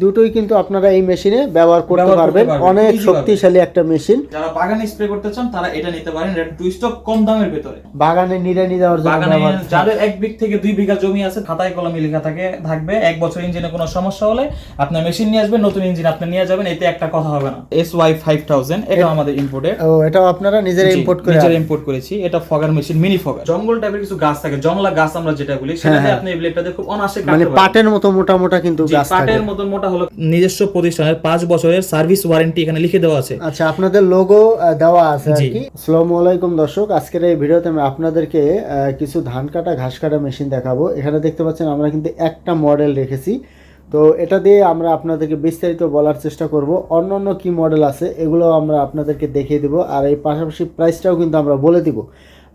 দুটোই কিন্তু আপনারা এই মেশিনে ব্যবহার করতে পারবেন। অনেক শক্তিশালী একটা মেশিন। যারা বাগানে স্প্রে করতে চান তারা এটা নিতে পারেন। এটা টু স্টক কম দামের ভেতরে। বাগানে নিড়ানি দেওয়ার জন্য বাগানে যাদের এক বিঘ থেকে দুই বিঘা জমি আছে খাতায় কলমে লেখা থাকে থাকবে। এক বছর ইঞ্জিনে কোনো সমস্যা হলে আপনার মেশিন নিয়ে আসবেন নতুন ইঞ্জিন আপনি নিয়ে যাবেন এতে একটা কথা হবে না। এস ওয়াই ফাইভ থাউজেন্ড এটা আমাদের ইম্পোর্টেড ও এটাও আপনারা নিজেরা ইম্পোর্ট করে নিজেরা ইম্পোর্ট করেছি। এটা ফগার মেশিন মিনি ফগার। জঙ্গল টাইপের কিছু গাছ থাকে জংলা গাছ আমরা যেটা বলি সেটাতে আপনি এই ব্লেডটাতে খুব অনায়াসে হ্যাঁ, মানে পাটের মতো মোটা মোটা কিন্তু গাছ পাটের মতো মোটা হলো নিজস্ব প্রতিষ্ঠানের পাঁচ বছরের সার্ভিস ওয়ারেন্টি এখানে লিখে দেওয়া আছে। আচ্ছা আপনাদের লোগো দেওয়া আছে আর কি। আসসালামু আলাইকুম দর্শক আজকের এই ভিডিওতে আমি আপনাদেরকে কিছু ধান কাটা ঘাস কাটা মেশিন দেখাবো। এখানে দেখতে পাচ্ছেন আমরা কিন্তু একটা মডেল রেখেছি। তো এটা দিয়ে আমরা আপনাদেরকে বিস্তারিত বলার চেষ্টা করব। অন্য অন্য কি মডেল আছে এগুলো আমরা আপনাদেরকে দেখিয়ে দিব। আর এই পাশাপাশি প্রাইসটাও কিন্তু আমরা বলে দিব।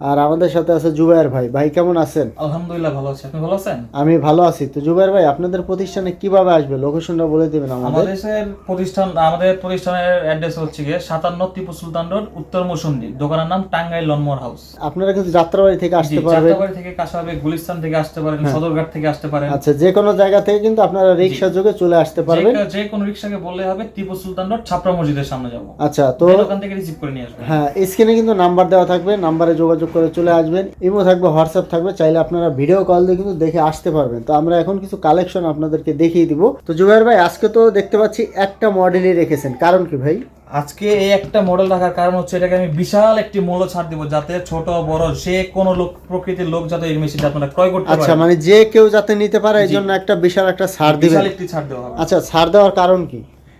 আর আমাদের সাথে আছে জুবাইর ভাই। ভাই কেমন আছেন? আলহামদুলিল্লাহ ভালো আছে। আপনি ভালো আছেন? আমি ভালো আছি। তো জুবাইর ভাই আপনাদের প্রতিষ্ঠানে কীভাবে আসবে? লোকেশনটা বলে দিবেন আমাদের। আমাদের প্রতিষ্ঠান আমাদের প্রতিষ্ঠানের অ্যাড্রেস হচ্ছে গিয়ে সাতান্ন টিপু সুলতান রোড উত্তর মৌসুন্দি দোকানের নাম টাঙ্গাইল লনমোর হাউস। আপনারা কিন্তু যাত্রাবাড়ি থেকে আসতে পারবেন। যাত্রাবাড়ি থেকে কাশাবে গুলিস্তান থেকে আসতে পারেন সদরঘাট থেকে আসতে পারেন। আচ্ছা যে কোনো জায়গা থেকে কিন্তু আপনারা রিক্সা যোগে চলে আসতে পারবেন। যে- কোনো রিক্সাকে বললে হবে টিপু সুলতান রোড ছাপড়া মসজিদের সামনে যাব। আচ্ছা তো তো ওখান থেকে রিসিভ করে নিয়ে আসবেন। হ্যাঁ স্ক্রিনে কিন্তু নাম্বার দেওয়া থাকবে নাম্বারে যোগাযোগ করে চলে আসবেন। ইমো থাকবে হোয়াটসঅ্যাপ থাকবে চাইলে আপনারা ভিডিও কল দিয়ে কিন্তু দেখে আসতে পারবেন। তো আমরা এখন কিছু কালেকশন আপনাদেরকে দেখিয়ে দিব। তো জুবাইর ভাই আজকে তো দেখতে পাচ্ছি একটা মডেলই রেখেছেন। কারণ কি ভাই? আজকে এই একটা মডেল রাখার কারণ হচ্ছে এটাকে আমি বিশাল একটি মূল্য ছাড় দিব যাতে ছোট বড় যে কোনো লোক প্রকৃতির লোক যাতে এই মেশিনটা আপনারা ক্রয় করতে আচ্ছা মানে যে কেউ যাতে নিতে পারে এই জন্য একটা বিশাল একটা ছাড় দিবেন। বিশাল একটি ছাড় দেওয়া হবে। আচ্ছা ছাড় দেওয়ার কারণ কি?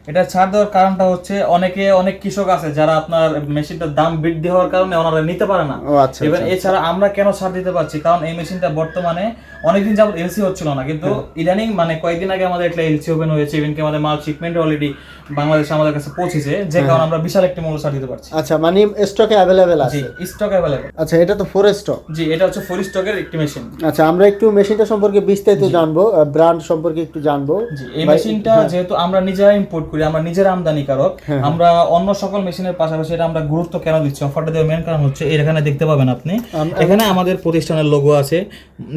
এটা ছাড় দেওয়ার কারণটা হচ্ছে অনেকে অনেক কৃষক আছে যারা আপনার মেশিনটার দাম বৃদ্ধি হওয়ার কারণে ওনারা নিতে পারে না। আচ্ছা এবার এছাড়া আমরা কেন ছাড় দিতে পারছি? কারণ এই মেশিনটা বর্তমানে অনেকদিন যাবত এলসি হচ্ছিল না। কিন্তু ইদানিং মানে কয়েকদিন আগে আমাদের একটা এলসি ওপেন হয়েছে ইভেন কি আমাদের মাল শিপমেন্ট অলরেডি বাংলাদেশে আমাদের কাছে পৌঁছেছে যে কারণে আমরা বিশাল একটি মূল্য ছাড় দিতে পারছি। আচ্ছা মানে স্টকে অ্যাভেলেবেল জি আছে? স্টক অ্যাভেলেবল আচ্ছা এটা তো ফোর স্টক জি এটা হচ্ছে ফোর স্টকের একটি মেশিন আচ্ছা আমরা একটু মেশিনটা সম্পর্কে বিস্তারিত জানব ব্র্যান্ড সম্পর্কে একটু জানব। জি এই মেশিনটা যেহেতু আমরা নিজেরা ইম্পোর্ট করি আমরা নিজেরা আমদানিকারক। আমরা অন্য সকল মেশিনের পাশাপাশি এটা আমরা গুরুত্ব কেন দিচ্ছি? অফারটা দেওয়ার মেন কারণ হচ্ছে এখানে দেখতে পাবেন আপনি। এখানে আমাদের প্রতিষ্ঠানের লোগো আছে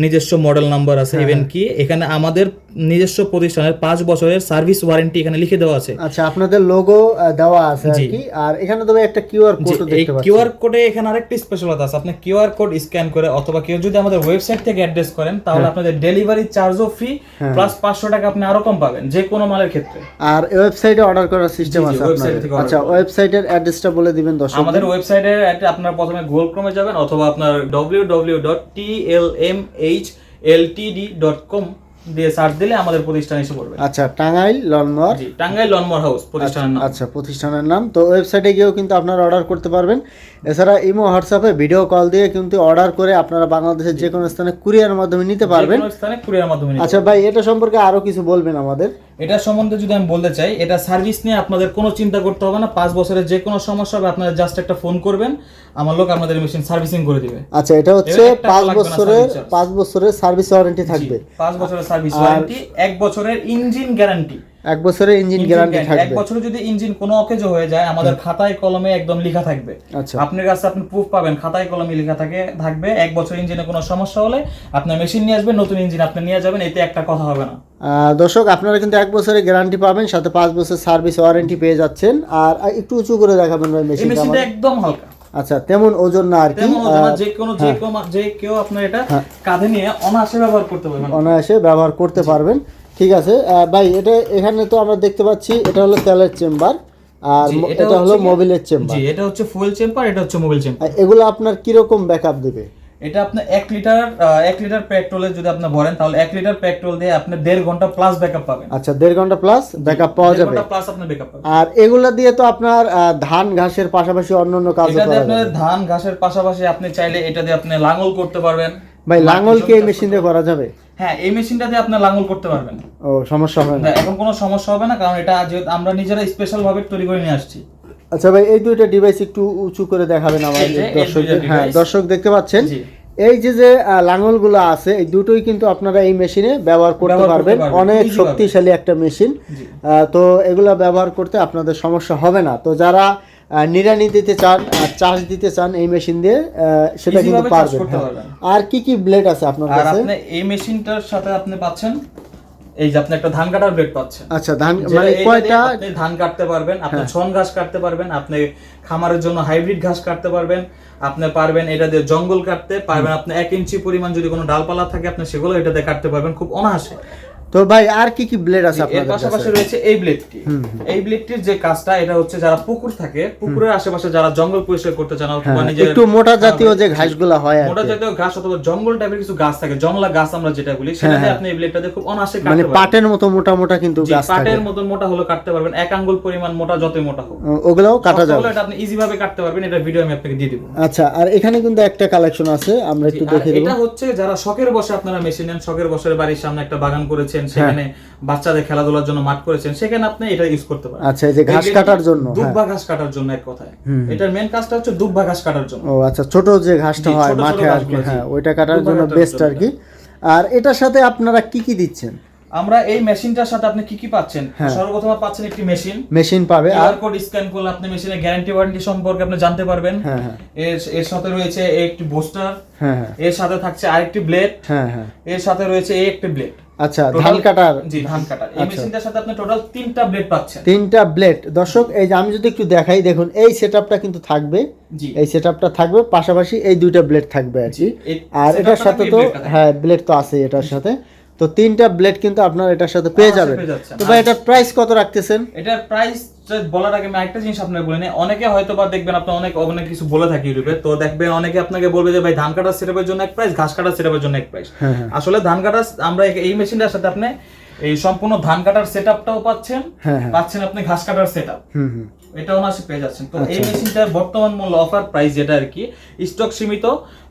নিজস্ব মডেল নাম্বার আছে ইভেন কি। এখানে আমাদের নিজস্ব প্রতিষ্ঠানের পাঁচ বছরের সার্ভিস ওয়ারেন্টি এখানে লিখে দেওয়া আছে। আচ্ছা আপনাদের লোগো দেওয়া আছে আর কি। আর এখানে তবে একটা কিউআর কোড দেখতে পাচ্ছি। কিউআর কোডে এখানে আরেকটি স্পেশালতা আছে। আপনি কিউআর কোড স্ক্যান করে অথবা কেউ যদি আমাদের ওয়েবসাইট থেকে অ্যাড্রেস করেন তাহলে আপনাদের ডেলিভারি চার্জও ফ্রি প্লাস পাঁচশো টাকা আপনি আরও কম পাবেন যে কোনো মালের ক্ষেত্রে। আর ওয়েবসাইটে অর্ডার করার সিস্টেম আছে আপনাদের। আচ্ছা ওয়েবসাইটের অ্যাড্রেসটা বলে দিবেন দর্শক আমাদের ওয়েবসাইটের একটা আপনার প্রথমে গুগল ক্রোমে যাবেন অথবা আপনার www.tlmhltd.com দিয়ে সার্চ দিলে আমাদের প্রতিষ্ঠান এসে পড়বে। আচ্ছা টাঙ্গাইল লনমর। জি টাঙ্গাইল লনমর হাউস প্রতিষ্ঠানের নাম। আচ্ছা প্রতিষ্ঠানের নাম। তো ওয়েবসাইটে গিয়েও কিন্তু আপনারা অর্ডার করতে পারবেন। এছাড়া ইমো হোয়াটসঅ্যাপে ভিডিও কল দিয়ে কিন্তু অর্ডার করে আপনারা বাংলাদেশের যে কোনো স্থানে কুরিয়ার মাধ্যমে নিতে পারবেন। স্থানে কুরিয়ার মাধ্যমে আচ্ছা ভাই এটা সম্পর্কে আরও কিছু বলবেন আমাদের? এটা সম্বন্ধে যদি আমি বলতে চাই এটা সার্ভিস নিয়ে আপনাদের কোনো চিন্তা করতে হবে না। পাঁচ বছরের যে কোনো সমস্যা হবে আপনারা জাস্ট একটা ফোন করবেন আমার লোক আপনাদের মেশিন সার্ভিসিং করে দিবে। আচ্ছা এটা হচ্ছে পাঁচ বছরের পাঁচ বছরের সার্ভিস ওয়ারেন্টি থাকবে। পাঁচ বছরের সার্ভিস ওয়ারেন্টি এক বছরের ইঞ্জিন গ্যারান্টি এক বছরের ইঞ্জিন গ্যারান্টি থাকবে এক বছরে যদি ইঞ্জিন কোনো অকেজো হয়ে যায় আমাদের খাতায় কলমে একদম লেখা থাকবে। আচ্ছা। আপনার কাছে আপনি প্রুফ পাবেন খাতায় কলমে লেখা থাকে থাকবে। এক বছর ইঞ্জিনে কোনো সমস্যা হলে আপনার মেশিন নিয়ে আসবেন নতুন ইঞ্জিন আপনি নিয়ে যাবেন এতে একটা কথা হবে না। দর্শক আপনারা কিন্তু এক বছরের গ্যারান্টি পাবেন সাথে পাঁচ বছর সার্ভিস ওয়ারেন্টি পেয়ে যাচ্ছেন। আর একটু উঁচু করে দেখাবেন ভাই মেশিনটা একদম হালকা। আচ্ছা তেমন ওজন না আর কি। তেমন ওজন যে কোনো যে কেউ যে কেউ আপনার এটা কাঁধে নিয়ে অনায়াসে ব্যবহার করতে পারবেন। অনায়াসে ব্যবহার করতে পারবেন। ঠিক আছে। ভাই এটা এখানে তো আমরা দেখতে পাচ্ছি এটা হলো তেলের চেম্বার আর এটা হলো কি- মোবিলের চেম্বার। জি এটা হচ্ছে ফুয়েল চেম্পার এটা হচ্ছে মোবাইল চেম্পার এগুলো আপনার কীরকম ব্যাকআপ দিবে? এটা আপনি এক লিটার এক লিটার পেট্রোলে যদি আপনি ভরেন তাহলে এক লিটার পেট্রোল দিয়ে আপনি দেড় ঘণ্টা প্লাস ব্যাকআপ পাবেন। আচ্ছা দেড় ঘণ্টা প্লাস ব্যাকআপ পাওয়া যাবে। ঘণ্টা প্লাস আপনি ব্যাকআপ পাবেন। আর এগুলা দিয়ে তো আপনার ধান ঘাসের পাশাপাশি অন্য অন্য কাজও এটা দিয়ে করা আপনার যাবে। ধান ঘাসের পাশাপাশি আপনি চাইলে এটা দিয়ে আপনি লাঙল করতে পারবেন। ভাই লাঙ্গল কি মেশিন দিয়ে করা যাবে? হ্যাঁ এই মেশিনটা দিয়ে আপনি লাঙল করতে পারবেন। ও সমস্যা হবে না। এখন কোনো সমস্যা হবে না কারণ এটা যেহেতু আমরা নিজেরা স্পেশাল ভাবে তৈরি করে নিয়ে আসছি। আচ্ছা ভাই এই দুইটা ডিভাইস একটু উঁচু করে দেখাবেন আমাদের এই দর্শকদের হ্যাঁ দর্শক দেখতে পাচ্ছেন? এই যে যে লাঙলগুলো আছে এই দুটোই কিন্তু আপনারা এই মেশিনে ব্যবহার করতে পারবেন। অনেক শক্তিশালী একটা মেশিন। তো এগুলা ব্যবহার করতে আপনাদের সমস্যা হবে না। তো যারা নিড়ানি দিতে চান চার্জ দিতে চান এই মেশিন দিয়ে সেটা কিন্তু পারবেন হ্যাঁ। পারবেন। আর কি কি ব্লেড আছে আপনার আর কাছে আপনি এই মেশিনটার সাথে আপনি পাচ্ছেন এই যে আপনি একটা ধান কাটার ব্লেড পাচ্ছেন আচ্ছা ধান মানে কয়টা আপনি ধান কাটতে পারবেন আপনি হ্যাঁ। ছন ঘাস কাটতে পারবেন আপনি খামারের জন্য হাইব্রিড ঘাস কাটতে পারবেন আপনি পারবেন এটা দিয়ে জঙ্গল কাটতে পারবেন আপনি এক ইঞ্চি পরিমাণ যদি কোনো ডালপালা থাকে আপনি সেগুলো এটা দিয়ে কাটতে পারবেন খুব অনায়াসে তো ভাই আর কি কি ব্লেড আছে আপনাদের পাশাপাশি কাছে রয়েছে এই ব্লেডটি এই ব্লেডটির যে কাজটা এটা হচ্ছে যারা পুকুর থাকে পুকুরের আশেপাশে যারা জঙ্গল পরিষ্কার করতে চান অথবা হ্যাঁ, নিজের একটু মোটা জাতীয় যে ঘাসগুলা হয় আর মোটা জাতীয় ঘাস অথবা জঙ্গল টাইপের কিছু গাছ থাকে জংলা গাছ আমরা যেটা বলি সেটা দিয়ে আপনি এই ব্লেডটা খুব অনায়াসে হ্যাঁ, মানে কাটতে পারবেন। পাটের মতো মোটা মোটা কিন্তু গাছ থাকে। পাটের মতন মোটা হলো কাটতে পারবেন এক আঙ্গুল পরিমাণ মোটা যতই মোটা হোক। ওগুলাও কাটা যাবে। এটা আপনি ইজি ভাবে কাটতে পারবেন এটা ভিডিও আমি আপনাকে দিয়ে দিব। আচ্ছা আর এখানে কিন্তু একটা কালেকশন আছে আমরা একটু দেখে দেবো। এটা হচ্ছে যারা শখের বসে আপনারা মেশিন নেন শখের বসে বাড়ির সামনে একটা বাগান করেছেন সেখানে বাচ্চাদের খেলাধুলার জন্য মাঠ করেছেন সেখানে আপনি এটা ইউজ করতে পারেন। আচ্ছা এই যে ঘাস কাটার জন্য হ্যাঁ। দুব্বা ঘাস কাটার জন্য এক কথায়? এটার মেন কাজটা হচ্ছে দুব্বা ঘাস কাটার জন্য। ও আচ্ছা ছোট যে ঘাসটা হয় মাঠে আর কি হ্যাঁ ওইটা কাটার জন্য বেস্ট আর কি। আর এটার সাথে আপনারা কি কি দিচ্ছেন? আমরা এই মেশিনটার সাথে আপনি কি কি পাচ্ছেন? হ্যাঁ। সর্বপ্রথম পাচ্ছেন একটি মেশিন। মেশিন পাবে আর? কোড স্ক্যান করলে আপনি মেশিনের গ্যারান্টি ওয়ারেন্টি সম্পর্কে আপনি জানতে পারবেন। হ্যাঁ হ্যাঁ। এর এর সাথে রয়েছে একটি বোস্টার হ্যাঁ হ্যাঁ। এর সাথে থাকছে আরেকটি ব্লেড হ্যাঁ হ্যাঁ। এর সাথে রয়েছে এই একটি ব্লেড আচ্ছা ধান কাটার জি ধান কাটার। এই আচ্ছা। মেশিনটার সাথে আপনি টোটাল তিনটা ব্লেড পাচ্ছেন। তিনটা ব্লেড দর্শক এই যে আমি যদি একটু দেখাই দেখুন এই সেটআপটা কিন্তু থাকবে। এই সেটআপটা থাকবে পাশাপাশি এই দুইটা ব্লেড থাকবে আর কি। আর এটার সাথে তো। হ্যাঁ ব্লেড তো আছে এটার সাথে। তো তিনটা ব্লেড কিন্তু আপনার এটার সাথে পেয়ে যাবে যাবেন। তো ভাই এটার প্রাইস কত রাখতেছেন? এটার প্রাইস বলার আগে আমি একটা জিনিস আপনাকে বলে নিই অনেকে হয়তো বা দেখবেন আপনি অনেক অনেক কিছু বলে থাকি ইউটিউবে তো দেখবেন অনেকে আপনাকে বলবে যে ভাই ধান কাটার সেটআপের জন্য এক প্রাইস ঘাস কাটার সেটআপের জন্য এক প্রাইস হ্যাঁ হ্যাঁ। আসলে ধান কাটার আমরা এই মেশিনটার সাথে আপনি এই সম্পূর্ণ ধান কাটার সেটআপটাও পাচ্ছেন হ্যাঁ পাচ্ছেন আপনি ঘাস কাটার সেটআপ হুম হুম। এটা অনায়াসে পেয়ে যাচ্ছেন। তো এই আচ্ছা। মেশিনটার বর্তমান মূল্য অফার প্রাইস যেটা আর কি স্টক সীমিত।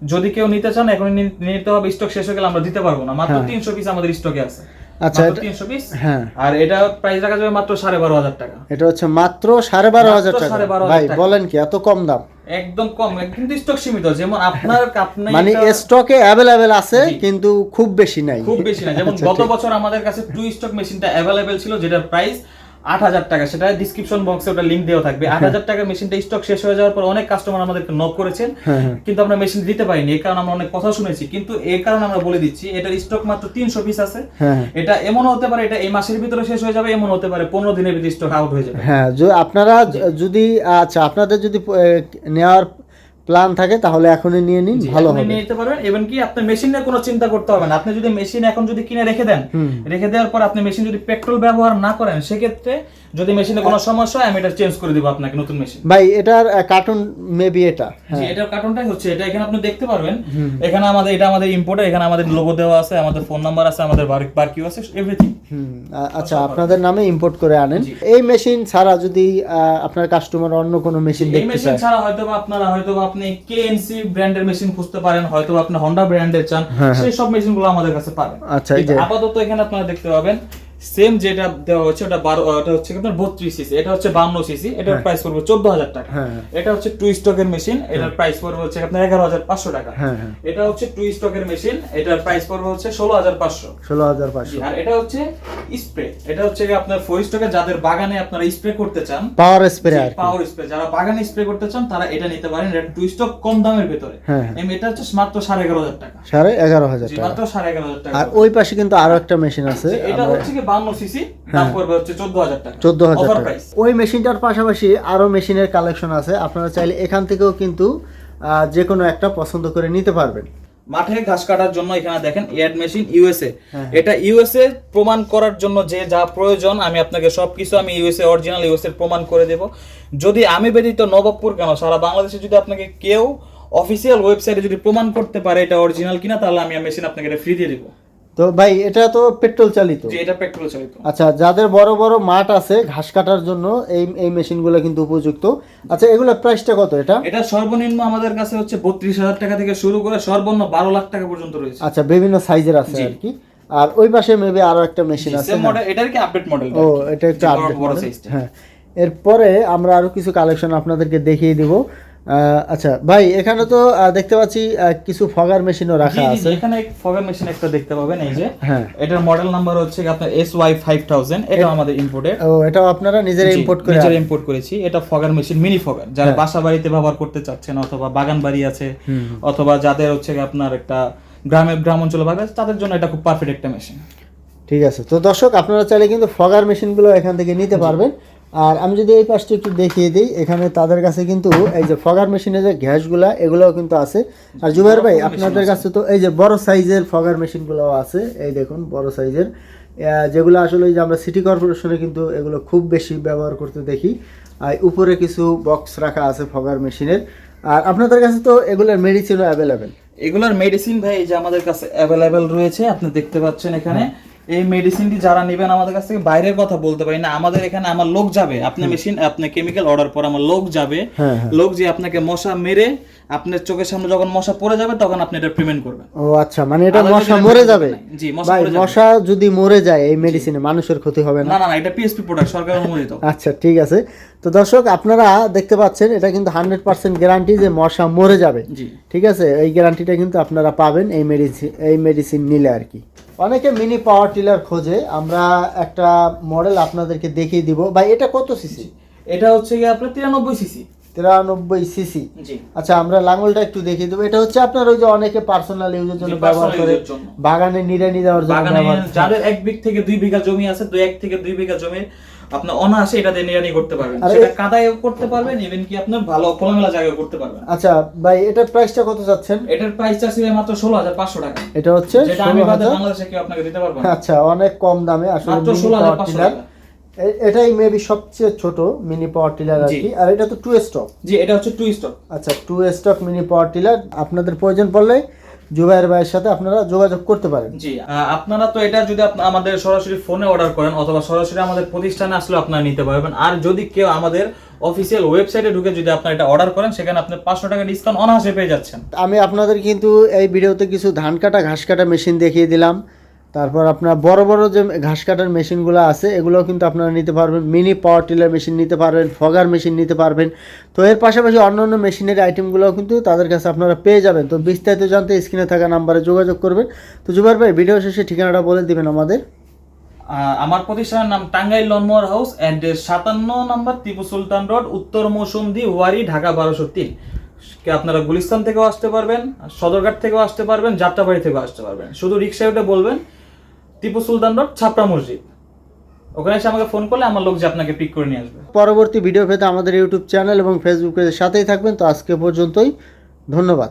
যদি কেউ নিতে চান এখন নিতে হবে স্টক শেষ হয়ে গেলে আমরা দিতে পারব না। মাত্র। তিনশো পিস আমাদের স্টকে আছে। আচ্ছা, তিনশো পিস হ্যাঁ। আর এটা প্রাইস রাখা যাবে মাত্র সাড়ে বারো হাজার টাকা। এটা হচ্ছে মাত্র সাড়ে বারো হাজার টাকা। ভাই বলেন কি এত কম দাম? একদম কম কিন্তু স্টক সীমিত। যেমন আপনার আপনি মানে স্টকে আছে কিন্তু খুব বেশি নাই। খুব বেশি না যেমন আচ্ছা, গত বছর আমাদের কাছে টু স্টক মেশিনটা অ্যাভেলেবেল ছিল যেটার প্রাইস আট হাজার টাকা। সেটা ডিসক্রিপশন বক্সে ওটা লিঙ্ক দেওয়া থাকবে। আট হাজার টাকা মেশিনটা স্টক শেষ হয়ে যাওয়ার পর অনেক কাস্টমার আমাদেরকে নক করেছেন। হ্যাঁ হ্যাঁ। কিন্তু আমরা মেশিন দিতে পারিনি। এই কারণে আমরা অনেক কথা শুনেছি। কিন্তু এই কারণে আমরা বলে দিচ্ছি এটার স্টক মাত্র তিনশো পিস আছে। হ্যাঁ হ্যাঁ। এটা এমন হতে পারে এটা এই মাসের ভিতরে শেষ হয়ে যাবে এমন হতে পারে পনেরো দিনের ভিতরে স্টক আউট হয়ে যাবে। হ্যাঁ আপনারা যদি আচ্ছা আপনাদের যদি নেওয়ার প্ল্যান থাকে তাহলে এখনই নিয়ে নিন ভালো হবে। নিয়ে নিতে পারবেন। এবং কি আপনার মেশিনের কোনো চিন্তা করতে হবে না। আপনি যদি মেশিন এখন যদি কিনে রেখে দেন রেখে দেওয়ার পর আপনি মেশিন যদি পেট্রোল ব্যবহার না করেন সেক্ষেত্রে যদি মেশিনে কোনো সমস্যা হয় আমি এটা চেঞ্জ করে দিব আপনাকে নতুন মেশিন ভাই এটার কার্টুন মেবি এটা হ্যাঁ। জি এটার কার্টুনটাই হচ্ছে এটা এখানে আপনি দেখতে পারবেন। এখানে আমাদের এটা আমাদের ইম্পোর্টার এখানে আমাদের লোগো দেওয়া আছে আমাদের ফোন নাম্বার আছে আমাদের বারকিউ আছে এভরিথিং আচ্ছা আপনাদের নামে ইম্পোর্ট করে আনেন। এই মেশিন ছাড়া যদি আপনার কাস্টমার অন্য কোনো মেশিন দেখতে চায়। এই মেশিন ছাড়া হয়তো আপনারা হয়তো আপনি কেএনসি ব্র্যান্ডের মেশিন খুঁজতে পারেন হয়তো আপনি হন্ডা ব্র্যান্ডের চান হ্যাঁ, সেই সব মেশিনগুলো আমাদের কাছে পাবেন। আচ্ছা আপাতত এখানে আপনারা দেখতে পাবেন সেম যেটা দেওয়া হচ্ছে ওটা বারো ওটা হচ্ছে আপনার বত্রিশ সিসি এটা হচ্ছে বান্ন সিসি এটার প্রাইস পড়বে চোদ্দ হাজার টাকা। হ্যাঁ, হ্যাঁ। এটা হচ্ছে টু স্টকের মেশিন এটার প্রাইস পড়বে হচ্ছে আপনার এগারো হাজার পাঁচশো টাকা। হ্যাঁ হ্যাঁ। এটা হচ্ছে টু স্টকের মেশিন এটার প্রাইস পড়বে হচ্ছে ষোলো হাজার পাঁচশো। ষোলো হাজার পাঁচশো। আর এটা হচ্ছে স্প্রে এটা হচ্ছে আপনার ফোর স্টকে যাদের বাগানে আপনারা স্প্রে করতে চান পাওয়ার স্প্রে পাওয়ার স্প্রে যারা বাগানে স্প্রে করতে চান তারা এটা নিতে পারেন এটা টু স্টক কম দামের ভেতরে। হ্যাঁ, হ্যাঁ। এটা হচ্ছে মাত্র সাড়ে এগারো হাজার টাকা। সাড়ে এগারো হাজার টাকা। মাত্র সাড়ে এগারো হাজার টাকা। আর ওই পাশে কিন্তু আরও একটা মেশিন আছে এটা হচ্ছে কি বান্ন সিসি দাম পড়বে হচ্ছে চোদ্দ হাজার টাকা। চোদ্দ হাজার টাকা। ওই মেশিনটার পাশাপাশি আরও মেশিনের কালেকশন আছে। আপনারা চাইলে এখান থেকেও কিন্তু যে কোনো একটা পছন্দ করে নিতে পারবেন। মাঠে ঘাস কাটার জন্য এখানে দেখেন এয়ার মেশিন ইউএসএ। হ্যাঁ। এটা ইউএসএ প্রমাণ করার জন্য যে যা প্রয়োজন আমি আপনাকে সবকিছু আমি ইউএসএ অরিজিনাল ইউএসএ প্রমাণ করে দেব। যদি আমি ব্যতীত নবাবপুর কেন? সারা বাংলাদেশে যদি আপনাকে কেউ অফিসিয়াল ওয়েবসাইটে যদি প্রমাণ করতে পারে এটা অরিজিনাল কিনা তাহলে আমি মেশিন আপনাকে এটা ফ্রি দিয়ে দিব। তো ভাই এটা তো পেট্রোল চালিত। এটা পেট্রোল চালিত। আচ্ছা যাদের বড় বড় মাঠ আছে ঘাস কাটার জন্য এই এই মেশিনগুলো কিন্তু উপযুক্ত। আচ্ছা এগুলোর প্রাইসটা কত এটা? এটা সর্বনিম্ন আমাদের কাছে হচ্ছে বত্রিশ হাজার টাকা থেকে শুরু করে সর্বনিম্ন বারো লাখ টাকা পর্যন্ত রয়েছে। আচ্ছা বিভিন্ন সাইজের আছে আর কি আর ওই পাশে মেবি আরও একটা মেশিন আছে হ্যাঁ। এটার কি আপডেট মডেল ও এটা একটু আপডেট মডেল হ্যাঁ। এরপরে আমরা আরও কিছু কালেকশন আপনাদেরকে দেখিয়ে দিব। আচ্ছা ভাই এখানে তো দেখতে পাচ্ছি কিছু ফগার মেশিনও রাখা আছে। এখানে ফগার মেশিন একটা দেখতে পাবেন এই যে। হ্যাঁ। এটার মডেল নাম্বার হচ্ছে আপনার এস ওয়াই ফাইভ থাউজেন্ড এটা আমাদের ইম্পোর্টেড ও এটাও আপনারা নিজেরা ইম্পোর্ট করে নিজেরা ইম্পোর্ট করেছি। এটা ফগার মেশিন মিনি ফগার। যারা হ্যাঁ। বাসা বাড়িতে ব্যবহার করতে চাচ্ছেন অথবা বাগান বাড়ি আছে অথবা যাদের হচ্ছে আপনার একটা গ্রামে গ্রাম অঞ্চলে ভাবে তাদের জন্য এটা খুব পারফেক্ট একটা মেশিন ঠিক আছে। তো দর্শক আপনারা চাইলে কিন্তু ফগার মেশিনগুলো এখান থেকে নিতে পারবেন। আর আমি যদি এই পাশটা একটু দেখিয়ে দিই এখানে তাদের কাছে কিন্তু এই যে ফগার মেশিনের যে গ্যাসগুলা এগুলোও কিন্তু আছে। আর জুবাইর ভাই আপনাদের কাছে তো এই যে বড় সাইজের ফগার মেশিনগুলোও আছে। এই দেখুন বড় সাইজের। যেগুলো আসলে যে আমরা সিটি কর্পোরেশনে কিন্তু এগুলো খুব বেশি ব্যবহার করতে দেখি। আর উপরে কিছু বক্স রাখা আছে ফগার মেশিনের। আর আপনাদের কাছে তো এগুলোর মেডিসিনও অ্যাভেলেবেল এগুলোর মেডিসিন ভাই এই যে আমাদের কাছে অ্যাভেলেবেল রয়েছে আপনি দেখতে পাচ্ছেন এখানে। এই মেডিসিনটি যারা নেবেন আমাদের কাছ থেকে বাইরের কথা বলতে পারি না। আমাদের এখানে আমার লোক যাবে। আপনি মেশিন আপনি কেমিক্যাল অর্ডার পর আমার লোক যাবে। হ্যাঁ, হ্যাঁ। লোক যে আপনাকে মশা মেরে আপনার চোখের সামনে যখন মশা পড়ে যাবে তখন আপনি এটা পেমেন্ট করবেন। ও আচ্ছা মানে এটা মশা মরে যাবে? জি, মশা মরে যাবে। মশা যদি মরে যায় এই মেডিসিনে মানুষের ক্ষতি হবে না? না না এটা পিএসপি প্রোডাক্ট সরকার অনুমোদিত। আচ্ছা ঠিক আছে। তো দর্শক আপনারা দেখতে পাচ্ছেন এটা কিন্তু হান্ড্রেড পার্সেন্ট গ্যারান্টি যে মশা মরে যাবে। জি। ঠিক আছে? এই গ্যারান্টিটা কিন্তু আপনারা পাবেন এই মেডিসিন এই মেডিসিন নিলে আর কি। অনেকে মিনি পাওয়ার টিলার খোঁজে আমরা একটা মডেল আপনাদেরকে দেখিয়ে দিব। ভাই এটা কত সিসি এটা হচ্ছে কি আপনার তিরানব্বই সিসি তিরানব্বই সিসি। আচ্ছা আমরা লাঙ্গলটা একটু দেখিয়ে দেবো। এটা হচ্ছে আপনার ওই যে অনেকে পার্সোনাল ইউজের জন্য ব্যবহার করে। বাগানে নিড়ানি দেওয়ার জন্য যাদের এক বিঘ থেকে দুই বিঘা জমি আছে তো এক থেকে দুই বিঘা জমি আপনার অনায়াসে এটা দিয়ে নিরানি করতে পারবেন। সেটা কাদায় করতে পারবেন ইভেন কি আপনার ভালো খোলামেলা জায়গায় করতে পারবেন। আচ্ছা ভাই এটার প্রাইসটা কত যাচ্ছেন এটার প্রাইস চাচ্ছি মাত্র ষোলো হাজার পাঁচশো টাকা। এটা হচ্ছে যেটা আমি বাদে বাংলাদেশে কেউ আপনাকে দিতে পারব আচ্ছা অনেক কম দামে আসলে ষোলো হাজার পাঁচশো টাকা। এটাই মেবি সবচেয়ে ছোট মিনি পাওয়ার টিলার আর কি। আর এটা তো টু স্টক জি এটা হচ্ছে টু স্টক আচ্ছা two stroke mini power tiller আপনাদের প্রয়োজন পড়লে জুবাইর ভাইয়ের সাথে আপনারা যোগাযোগ করতে পারেন। জি আপনারা তো এটা যদি আমাদের সরাসরি ফোনে অর্ডার করেন অথবা সরাসরি আমাদের প্রতিষ্ঠানে আসলে আপনারা নিতে পারবেন। আর যদি কেউ আমাদের অফিসিয়াল ওয়েবসাইটে ঢুকে যদি আপনারা এটা অর্ডার করেন সেখানে আপনি পাঁচশো টাকা ডিসকাউন্ট অনায়াসে পেয়ে যাচ্ছেন। আমি আপনাদের কিন্তু এই ভিডিওতে কিছু ধান কাটা ঘাস কাটা মেশিন দেখিয়ে দিলাম। তারপর আপনার বড় বড় যে ঘাস কাটার মেশিনগুলো আছে এগুলো কিন্তু আপনারা নিতে পারবেন। মিনি পাওয়ার টিলার মেশিন নিতে পারবেন, ফগার মেশিন নিতে পারবেন। তো এর পাশাপাশি অন্যান্য মেশিনের আইটেমগুলোও কিন্তু তাদের কাছে আপনারা পেয়ে যাবেন। তো বিস্তারিত জানতে স্ক্রিনে থাকা নাম্বারে যোগাযোগ করবেন। তো জুবার ভাই ভিডিও শেষে ঠিকানাটা বলে দিবেন আমাদের। আমার প্রতিষ্ঠানের নাম টাঙ্গাইল লনমোহর হাউস অ্যাড্রেস সাতান্ন নম্বর টিপু সুলতান রোড উত্তর মৌসুমদি ওয়ারি, ঢাকা বারোশো তিন। আপনারা গুলিস্তান থেকেও আসতে পারবেন, সদরঘাট থেকেও আসতে পারবেন, যাত্রাবাড়ি থেকেও আসতে পারবেন। শুধু রিক্সায় উঠে বলবেন টিপু সুলতান রোড ছাপড়া মসজিদ। ওখানে এসে আমাকে ফোন করলে আমার লোক যে আপনাকে পিক করে নিয়ে আসবে। পরবর্তী ভিডিও পেতে আমাদের ইউটিউব চ্যানেল এবং ফেসবুকের সাথেই থাকবেন। তো আজকে পর্যন্তই, ধন্যবাদ।